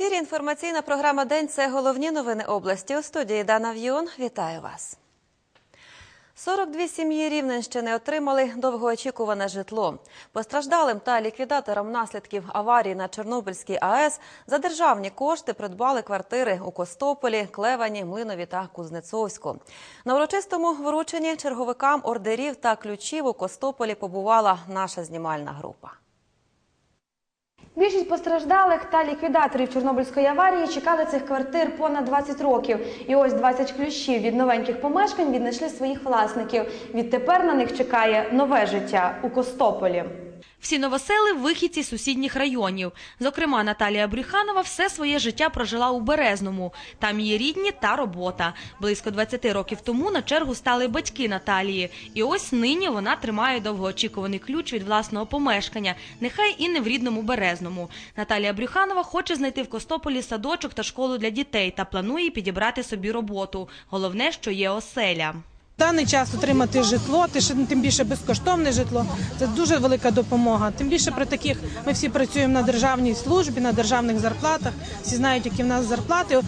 ефірі інформаційна програма День. Це головні новини області. У студії Дана В'юн. Вітаю вас. 42 сім'ї Рівненщини отримали довгоочікуване житло. Постраждалим та ліквідаторам наслідків аварії на Чорнобильській АЕС за державні кошти придбали квартири у Костополі, Клевані, Млинові та Кузнецовську. На урочистому врученні черговикам ордерів та ключів у Костополі побувала наша знімальна група. Більшість постраждалих та ліквідаторів Чорнобильської аварії чекали цих квартир понад 20 років. І ось 20 ключів від новеньких помешкань віднайшли своїх власників. Відтепер на них чекає нове життя у Костополі. Всі новосели – вихідці сусідніх районів. Зокрема, Наталія Брюханова все своє життя прожила у Березному. Там її рідні та робота. Близько 20 років тому на чергу стали батьки Наталії. І ось нині вона тримає довгоочікуваний ключ від власного помешкання, нехай і не в рідному Березному. Наталія Брюханова хоче знайти в Костополі садочок та школу для дітей та планує підібрати собі роботу. Головне, що є оселя. Даний час отримати житло, ще тим більше безкоштовне житло. Це дуже велика допомога. Тим більше при таких ми всі працюємо на державній службі, на державних зарплатах. Всі знають, які в нас зарплати.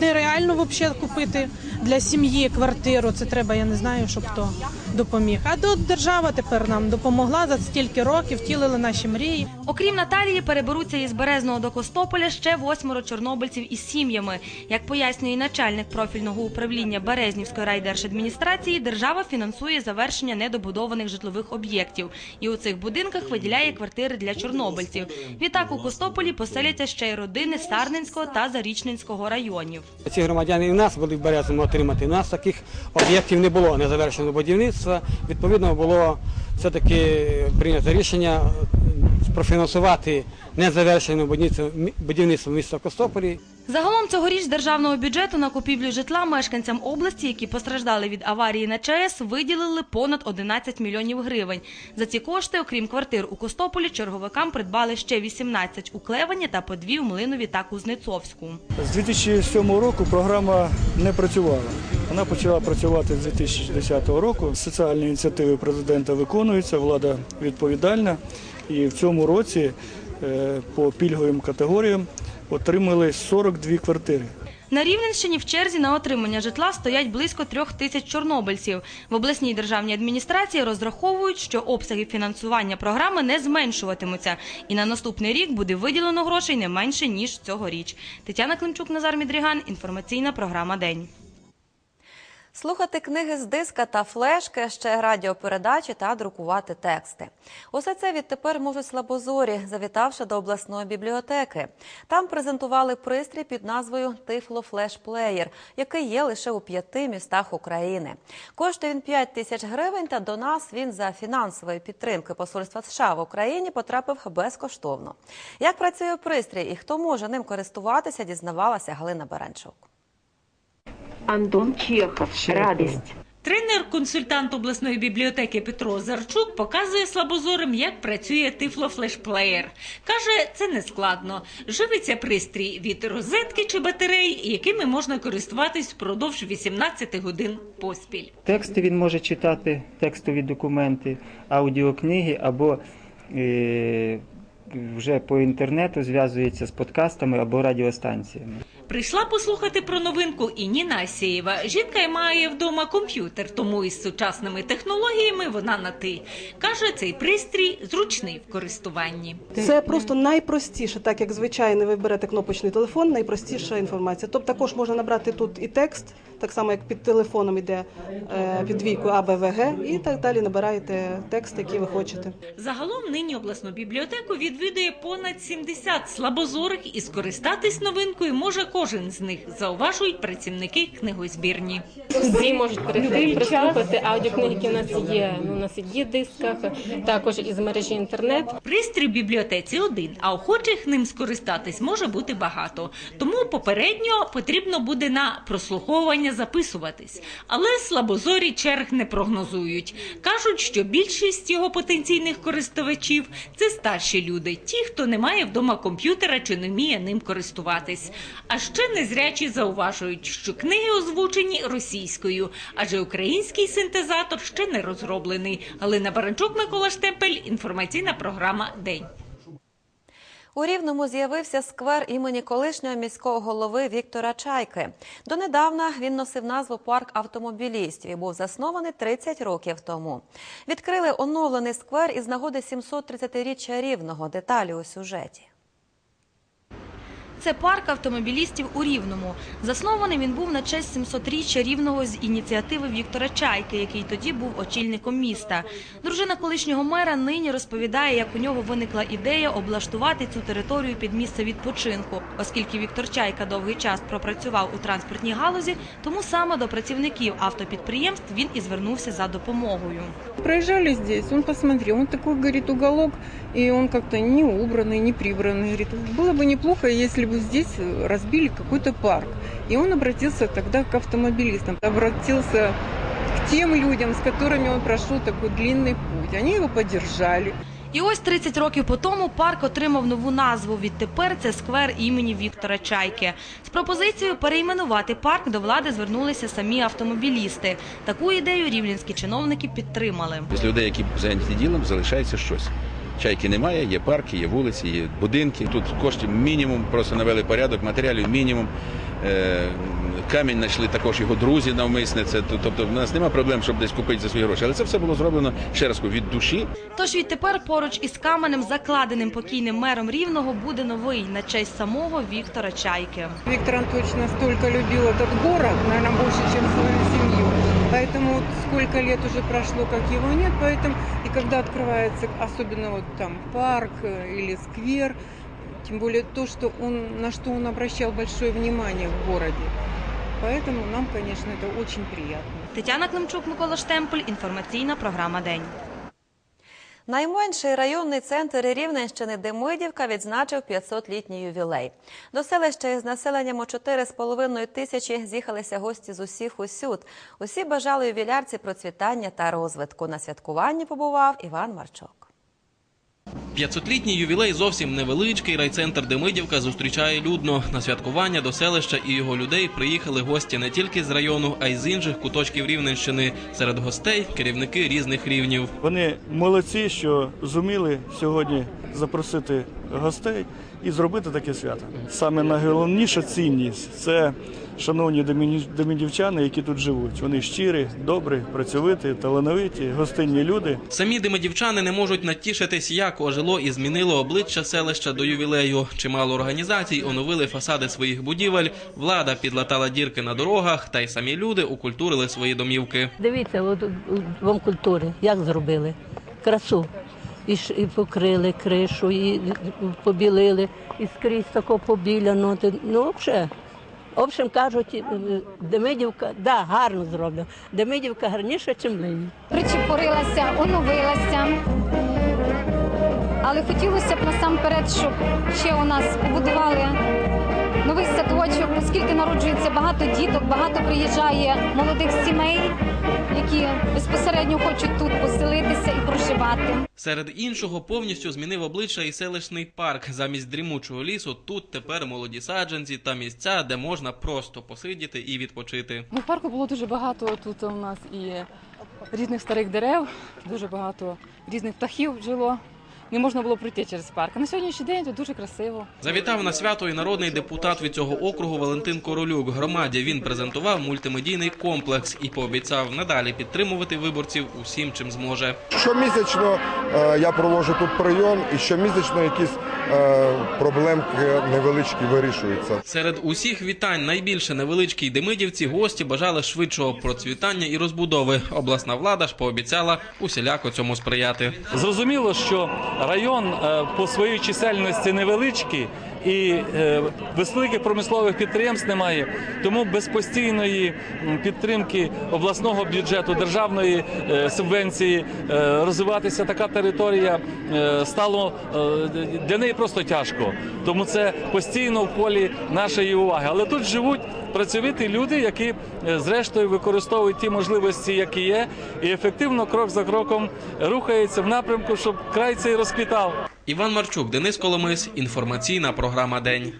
Нереально взагалі купити для сім'ї квартиру. Це треба, я не знаю, що хто допоміг. А до держава тепер нам допомогла за стільки років, втілили наші мрії. Окрім Наталії, переберуться із Березного до Костополя ще восьмеро чорнобильців із сім'ями. Як пояснює начальник профільного управління Березнівської райдержадміністрації, держава фінансує завершення недобудованих житлових об'єктів і у цих будинках виділяє квартири для чорнобильців. Відтак у Костополі поселяться ще й родини Сарненського та Зарічненського районів. Ці громадяни і в нас були в Березному отримати. У нас таких об'єктів не було незавершеного будівництва. Відповідно, було все-таки прийнято рішення е, профінансувати незавершене будівництво міста Костополі. Загалом цьогоріч державного бюджету на купівлю житла мешканцям області, які постраждали від аварії на ЧАЕС, виділили понад 11 мільйонів гривень. За ці кошти, окрім квартир у Костополі, черговикам придбали ще 18 у Клевані та по дві в Млинові та Кузнецовську. З 2007 року програма не працювала. Вона почала працювати з 2010 року. Соціальні ініціативи президента виконуються, влада відповідальна. І в цьому році е, по пільговим категоріям отримали 42 квартири. На Рівненщині в черзі на отримання житла стоять близько трьох тисяч чорнобильців. В обласній державній адміністрації розраховують, що обсяги фінансування програми не зменшуватимуться, і на наступний рік буде виділено грошей не менше ніж цьогоріч. Тетяна Климчук, Назар Мідріган. Інформаційна програма День. Слухати книги з диска та флешки, ще радіопередачі та друкувати тексти. Усе це відтепер можуть слабозорі, завітавши до обласної бібліотеки. Там презентували пристрій під назвою Тифло Флеш Плеєр, який є лише у п'яти містах України. Коштує він 5 тисяч гривень, та до нас він за фінансової підтримки посольства США в Україні потрапив безкоштовно. Як працює пристрій і хто може ним користуватися, дізнавалася Галина Баранчук. Антон Чехов. Радость. Тренер-консультант обласної бібліотеки Петро Озарчук показує слабозорим, як працює тифлофлешплеєр. Каже, це не складно. Живиться пристрій від розетки чи батарей, якими можна користуватись впродовж 18 годин поспіль. Тексти він може читати, текстові документи, аудіокниги або е, вже по інтернету зв'язується з подкастами або радіостанціями. Прийшла послухати про новинку і Ніна Асєєва. Жінка має вдома комп'ютер, тому із сучасними технологіями вона на ти. Каже, цей пристрій зручний в користуванні. Це просто найпростіше, так як звичайно ви берете кнопочний телефон, найпростіша інформація. Тобто також можна набрати тут і текст, так само як під телефоном іде е, під двійку АБВГ, і так далі набираєте текст, який ви хочете. Загалом нині обласну бібліотеку відвідує понад 70 слабозорих і скористатись новинкою може кожен з них, зауважують працівники книгозбірні. Всі можуть перейти, прослухати аудіокниги, які у нас є. У нас є дисках, також із мережі інтернет. Пристрій в бібліотеці один, а охочих ним скористатись може бути багато. Тому попередньо потрібно буде на прослуховування записуватись. Але слабозорі черг не прогнозують. Кажуть, що більшість його потенційних користувачів це старші люди, ті, хто не має вдома комп'ютера чи не вміє ним користуватись. А ще незрячі зауважують, що книги озвучені російською, адже український синтезатор ще не розроблений. Галина Баранчук, Микола Штемпель, інформаційна програма День. У Рівному з'явився сквер імені колишнього міського голови Віктора Чайки. Донедавна він носив назву парк автомобілістів і був заснований 30 років тому. Відкрили оновлений сквер із нагоди 730-річчя Рівного. Деталі у сюжеті. Це парк автомобілістів у Рівному. Заснований він був на честь 700-річчя Рівного з ініціативи Віктора Чайки, який тоді був очільником міста. Дружина колишнього мера нині розповідає, як у нього виникла ідея облаштувати цю територію під місце відпочинку. Оскільки Віктор Чайка довгий час пропрацював у транспортній галузі, тому саме до працівників автопідприємств він і звернувся за допомогою. Проезжали здесь, он посмотрел, он такой, говорит, уголок, и он как-то не убранный, не прибранный. Говорит, было бы неплохо, если бы здесь разбили какой-то парк. И он обратился тогда к автомобилистам, обратился к тем людям, с которыми он прошел такой длинный путь. Они его поддержали. І ось 30 років по тому парк отримав нову назву. Відтепер це сквер імені Віктора Чайки. З пропозицією перейменувати парк до влади звернулися самі автомобілісти. Таку ідею рівненські чиновники підтримали. З людей, які зайняті ділом, залишається щось. Чайки немає, є парки, є вулиці, є будинки. Тут коштів мінімум, просто навели порядок, матеріалів мінімум. Е, Камінь знайшли також його друзі навмисне. Це тобто в нас немає проблем, щоб десь купити за свої гроші. Але це все було зроблено ще раз від душі. Тож відтепер поруч із каменем, закладеним покійним мером Рівного, буде новий на честь самого Віктора Чайки. Виктор Анатольевич настолько любил этот город, наверное, больше, чем свою семью. Поэтому вот сколько лет уже прошло, как его нет, поэтому и когда открывается, особенно вот там парк э, или сквер, тем более то, что он, на что он обращал большое внимание в городе. Поэтому нам, конечно, это очень приятно. Тетяна Климчук, Микола Штемпель. Інформаційна програма День. Найменший районний центр Рівненщини Демидівка відзначив 500-літній ювілей. До селища із населенням у 4,5 тисячі з'їхалися гості з усіх усюд. Усі бажали ювілярці процвітання та розвитку. На святкуванні побував Іван Марчок. 500-літній ювілей зовсім невеличкий. Райцентр Демидівка зустрічає людно. На святкування до селища і його людей приїхали гості не тільки з району, а й з інших куточків Рівненщини. Серед гостей керівники різних рівнів. Вони молодці, що зуміли сьогодні запросити гостей і зробити таке свято. Саме найголовніша цінність це шановні доміні- які тут живуть. Вони щирі, добрі, працьовиті, талановиті, гостинні люди. Самі димидівчани не можуть натішитись, як ожило і змінило обличчя селища до ювілею. Чимало організацій оновили фасади своїх будівель. Влада підлатала дірки на дорогах, та й самі люди укультурили свої домівки. Дивіться, от вам культури, як зробили? Красу. І, і покрили кришу, і побілили, і скрізь тако побіляно. Ну, взагалі. В общем, кажуть, е, Демидівка, да, гарно зроблено. Демидівка гарніша, ніж нині. причепурилася, оновилася. Але хотілося б насамперед, щоб ще у нас побудували новий садочок, оскільки народжується багато діток, багато приїжджає молодих сімей, які безпосередньо хочуть тут поселитися і проживати. Серед іншого повністю змінив обличчя і селищний парк. Замість дрімучого лісу тут тепер молоді саджанці та місця, де можна просто посидіти і відпочити. Ну, в парку було дуже багато тут у нас і різних старих дерев, дуже багато різних птахів жило. Не можна було пройти через парк. На сьогоднішній день тут дуже красиво. Завітав на свято і народний депутат від цього округу Валентин Королюк. Громаді він презентував мультимедійний комплекс і пообіцяв надалі підтримувати виборців усім, чим зможе. Щомісячно е, я проводжу тут прийом, і щомісячно якісь е, проблемки невеличкі вирішуються. Серед усіх вітань найбільше невеличкій Демидівці гості бажали швидшого процвітання і розбудови. Обласна влада ж пообіцяла усіляко цьому сприяти. Зрозуміло, що район е, по своїй чисельності невеличкий і е, великих промислових підприємств немає. Тому без постійної підтримки обласного бюджету, державної е, субвенції е, розвиватися така територія стало для неї просто тяжко. Тому це постійно в полі нашої уваги. Але тут живуть працьовиті люди, які зрештою використовують ті можливості, які є, і ефективно крок за кроком рухаються в напрямку, щоб край цей розквітав. Іван Марчук, Денис Коломис. Інформаційна програма День.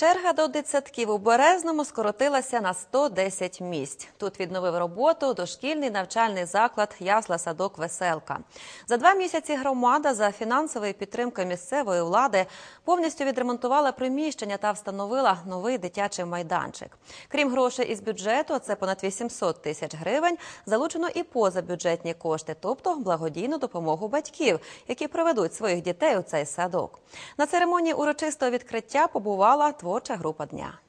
Черга до дитсадків у Березному скоротилася на 110 місць. Тут відновив роботу дошкільний навчальний заклад Ясла Садок Веселка. За два місяці громада за фінансової підтримки місцевої влади повністю відремонтувала приміщення та встановила новий дитячий майданчик. Крім грошей із бюджету, це понад 800 тисяч гривень, залучено і позабюджетні кошти, тобто благодійну допомогу батьків, які приведуть своїх дітей у цей садок. На церемонії урочистого відкриття побувала творча група дня.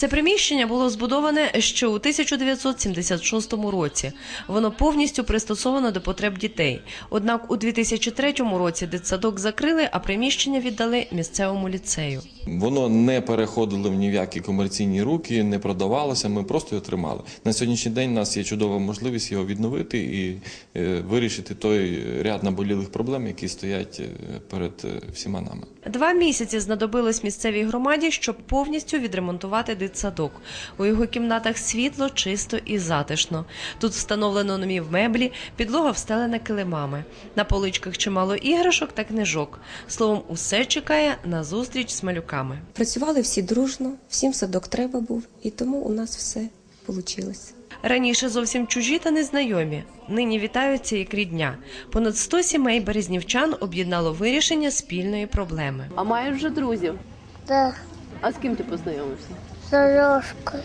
Це приміщення було збудоване ще у 1976 році. Воно повністю пристосовано до потреб дітей. Однак у 2003 році дитсадок закрили, а приміщення віддали місцевому ліцею. Воно не переходило в ні в які комерційні руки, не продавалося. Ми просто його тримали. На сьогоднішній день у нас є чудова можливість його відновити і е, вирішити той ряд наболілих проблем, які стоять е, перед е, всіма нами. Два місяці знадобилось місцевій громаді, щоб повністю відремонтувати дитсадок. У його кімнатах світло, чисто і затишно. Тут встановлено нові меблі, підлога встелена килимами. На поличках чимало іграшок та книжок. Словом, усе чекає на зустріч з малюками. Працювали всі дружно, всім садок треба був, і тому у нас все вийшло. Раніше зовсім чужі та незнайомі. Нині вітаються як рідня. Понад 100 сімей березнівчан об'єднало вирішення спільної проблеми. А маєш вже друзів? Так, А з ким ти познайомився? Сережка.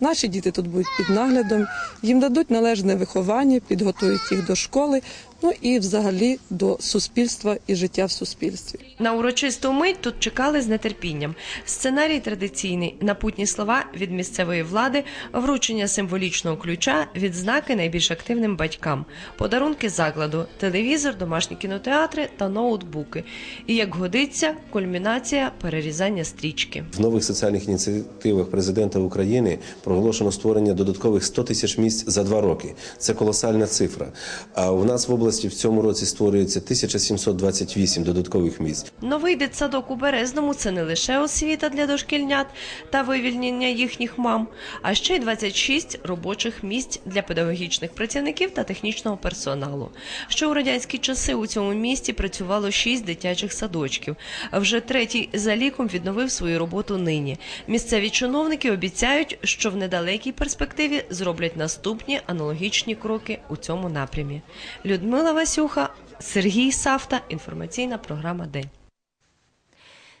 Наші діти тут будуть під наглядом, їм дадуть належне виховання, підготують їх до школи, ну і взагалі до суспільства і життя в суспільстві. На урочисту мить тут чекали з нетерпінням. Сценарій традиційний, напутні слова від місцевої влади, вручення символічного ключа, відзнаки найбільш активним батькам, подарунки закладу, телевізор, домашні кінотеатри та ноутбуки. І як годиться, кульмінація перерізання стрічки. В нових соціальних ініціативах президента України проголошено створення додаткових 100 тисяч місць за два роки. Це колосальна цифра. А у нас в області в цьому році створюється 1728 додаткових місць. Новий дитсадок у Березному це не лише освіта для дошкільнят та вивільнення їхніх мам, а ще й 26 робочих місць для педагогічних працівників та технічного персоналу. Ще у радянські часи у цьому місті працювало 6 дитячих садочків. Вже третій за ліком відновив свою роботу нині. Місцеві чиновники обіцяють, що в недалекій перспективі зроблять наступні аналогічні кроки у цьому напрямі. Людмила Васюха, Сергій Савта. Інформаційна програма День.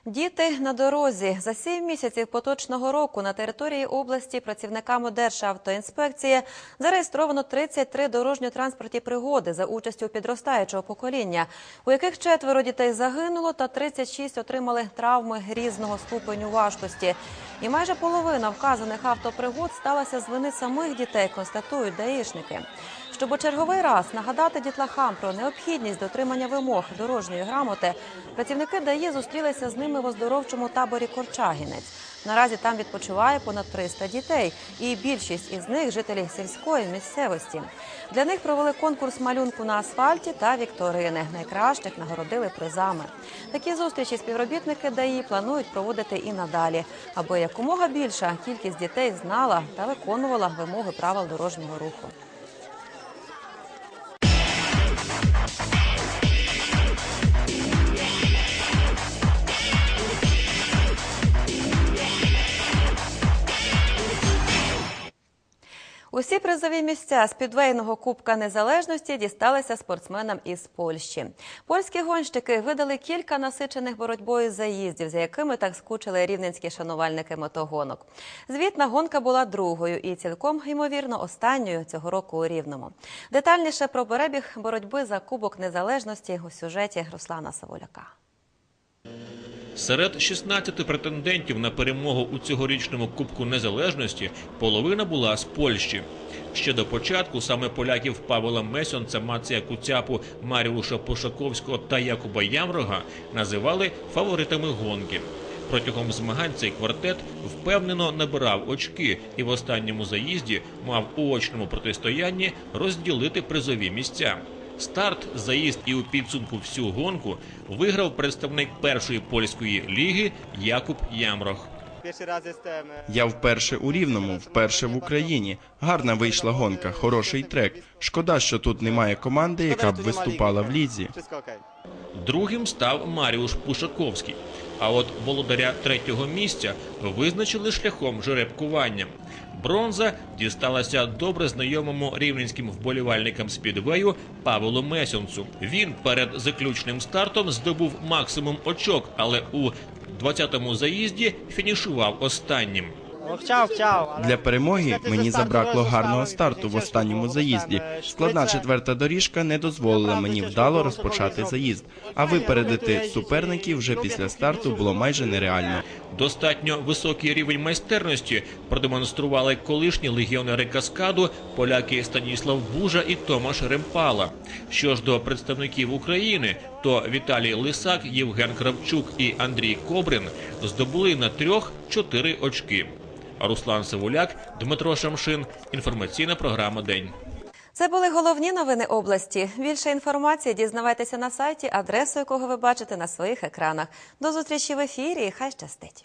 Діти на дорозі за сім місяців поточного року на території області працівниками Державтоінспекції зареєстровано 33 дорожньо-транспортні пригоди за участю підростаючого покоління, у яких четверо дітей загинуло та 36 отримали травми різного ступеню важкості. І майже половина вказаних автопригод сталася з вини самих дітей, констатують даїшники. Щоб у черговий раз нагадати дітлахам про необхідність дотримання вимог дорожньої грамоти, працівники ДАІ зустрілися з ними в оздоровчому таборі Корчагінець. Наразі там відпочиває понад 300 дітей, і більшість із них жителі сільської місцевості. Для них провели конкурс малюнку на асфальті та вікторини. Найкращих нагородили призами. Такі зустрічі співробітники ДАІ планують проводити і надалі, аби якомога більша кількість дітей знала та виконувала вимоги правил дорожнього руху. Усі призові місця з підвейного Кубка Незалежності дісталися спортсменам із Польщі. Польські гонщики видали кілька насичених боротьбою заїздів, за якими так скучили рівненські шанувальники мотогонок. Звітна гонка була другою і цілком ймовірно останньою цього року у Рівному. Детальніше про перебіг боротьби за Кубок Незалежності у сюжеті Руслана Саволяка. Серед 16 претендентів на перемогу у цьогорічному Кубку Незалежності половина була з Польщі. Ще до початку саме поляків Павла Месьонца, Мація Куцяпу, Маріуша Пошаковського та Якуба Ямрога називали фаворитами гонки. Протягом змагань цей квартет впевнено набирав очки і в останньому заїзді мав у очному протистоянні розділити призові місця. Старт, заїзд і у підсумку всю гонку виграв представник першої польської ліги Якуб Ямрох. Я вперше у Рівному, вперше в Україні. Гарна вийшла гонка, хороший трек. Шкода, що тут немає команди, яка б виступала в лізі. Другим став Маріуш Пушаковський. А от володаря третього місця визначили шляхом жеребкування. Бронза дісталася добре знайомому рівненським вболівальникам спідвею Павлу Месенцу. Він перед заключним стартом здобув максимум очок, але у 20-му заїзді фінішував останнім. Для перемоги мені забракло гарного старту в останньому заїзді. Складна четверта доріжка не дозволила мені вдало розпочати заїзд, а випередити суперників вже після старту було майже нереально. Достатньо високий рівень майстерності продемонстрували колишні легіонери каскаду, поляки Станіслав Бужа і Томаш Ремпала. Що ж до представників України, то Віталій Лисак, Євген Кравчук і Андрій Кобрин здобули на трьох чотири очки. Руслан Сивуляк, Дмитро Шамшин. Інформаційна програма День. Це були головні новини області. Більше інформації дізнавайтеся на сайті, адресу якого ви бачите на своїх екранах. До зустрічі в ефірі хай щастить.